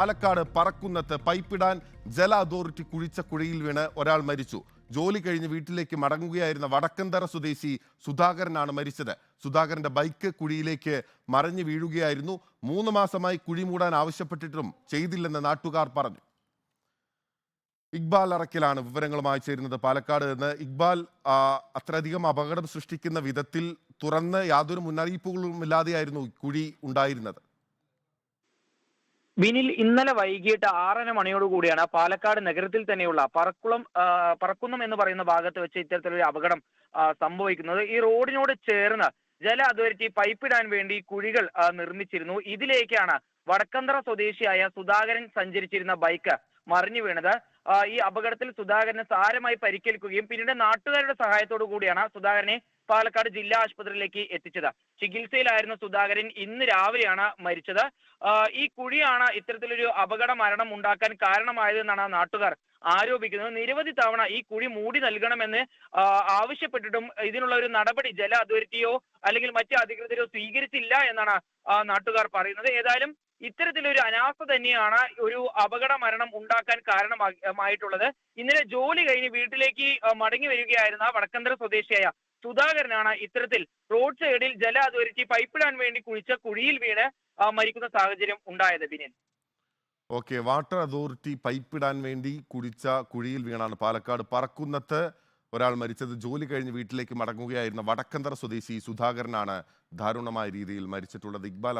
പാലക്കാട് പറക്കുന്നത്ത് പൈപ്പിടാൻ ജല അതോറിറ്റി കുഴിച്ച കുഴിയിൽ വീണ് ഒരാൾ മരിച്ചു. ജോലി കഴിഞ്ഞ് വീട്ടിലേക്ക് മടങ്ങുകയായിരുന്ന വടക്കന്തറ സ്വദേശി സുധാകരനാണ് മരിച്ചത്. സുധാകരന്റെ ബൈക്ക് കുഴിയിലേക്ക് മറിഞ്ഞു വീഴുകയായിരുന്നു. മൂന്ന് മാസമായി കുഴി മൂടാൻ ആവശ്യപ്പെട്ടിട്ടും ചെയ്തില്ലെന്ന് നാട്ടുകാർ പറഞ്ഞു. ഇക്ബാൽ അറക്കിലാണ് വിവരങ്ങളുമായി ചേരുന്നത്. പാലക്കാട് നിന്ന് ഇക്ബാൽ അത്രയധികം അപകടം സൃഷ്ടിക്കുന്ന വിധത്തിൽ തുറന്ന് യാതൊരു മുന്നറിയിപ്പുകളും ഇല്ലാതെയായിരുന്നു കുഴി ഉണ്ടായിരുന്നത്. ബിനിൽ ഇന്നലെ വൈകിട്ട് ആറര മണിയോടുകൂടിയാണ് പാലക്കാട് നഗരത്തിൽ തന്നെയുള്ള പറക്കുളം പറക്കുന്നം എന്ന് പറയുന്ന ഭാഗത്ത് വെച്ച് ഇത്തരത്തിലൊരു അപകടം സംഭവിക്കുന്നത്. ഈ റോഡിനോട് ചേർന്ന് ജല അതോറിറ്റി പൈപ്പിടാൻ വേണ്ടി കുഴികൾ നിർമ്മിച്ചിരുന്നു. ഇതിലേക്കാണ് വടക്കന്തറ സ്വദേശിയായ സുധാകരൻ സഞ്ചരിച്ചിരുന്ന ബൈക്ക് മറിഞ്ഞു വീണത്. ഈ അപകടത്തിൽ സുധാകരന് സാരമായി പരിക്കേൽക്കുകയും പിന്നീട് നാട്ടുകാരുടെ സഹായത്തോടു കൂടിയാണ് സുധാകരനെ പാലക്കാട് ജില്ലാ ആശുപത്രിയിലേക്ക് എത്തിച്ചത്. ചികിത്സയിലായിരുന്ന സുധാകരൻ ഇന്ന് രാവിലെയാണ് മരിച്ചത്. ഈ കുഴിയാണ് ഇത്തരത്തിലൊരു അപകട മരണം ഉണ്ടാക്കാൻ കാരണമായതെന്നാണ് നാട്ടുകാർ ആരോപിക്കുന്നത്. നിരവധി തവണ ഈ കുഴി മൂടി നൽകണമെന്ന് ആവശ്യപ്പെട്ടിട്ടും ഇതിനുള്ള ഒരു നടപടി ജല അതോറിറ്റിയോ അല്ലെങ്കിൽ മറ്റ് അധികൃതരോ സ്വീകരിച്ചില്ല എന്നാണ് നാട്ടുകാർ പറയുന്നത്. ഏതായാലും ഇത്തരത്തിലൊരു അനാസ്ഥ തന്നെയാണ് ഒരു അപകട മരണം ഉണ്ടാക്കാൻ കാരണമായിട്ടുള്ളത് ഇന്നലെ ജോലി കഴിഞ്ഞ് വീട്ടിലേക്ക് മടങ്ങി വരികയായിരുന്ന വടക്കന്തര സ്വദേശിയായ സുധാകരനാണ് ഇത്തരത്തിൽ റോഡ് സൈഡിൽ ജല അതോറിറ്റി പൈപ്പിടാൻ വേണ്ടി കുഴിച്ച കുഴിയിൽ വീണ് മരിക്കുന്ന സാഹചര്യം ഉണ്ടായത് ബിനിൻ. ഓക്കെ വാട്ടർ അതോറിറ്റി പൈപ്പിടാൻ വേണ്ടി കുഴിച്ച കുഴിയിൽ വീണാണ് പാലക്കാട് പറക്കുന്നത്ത് ഒരാൾ മരിച്ചത്. ജോലി കഴിഞ്ഞ് വീട്ടിലേക്ക് മടങ്ങുകയായിരുന്ന വടക്കന്തറ സ്വദേശി സുധാകരനാണ് ദാരുണമായ രീതിയിൽ മരിച്ചിട്ടുള്ളത്. ഇക്ബാൽ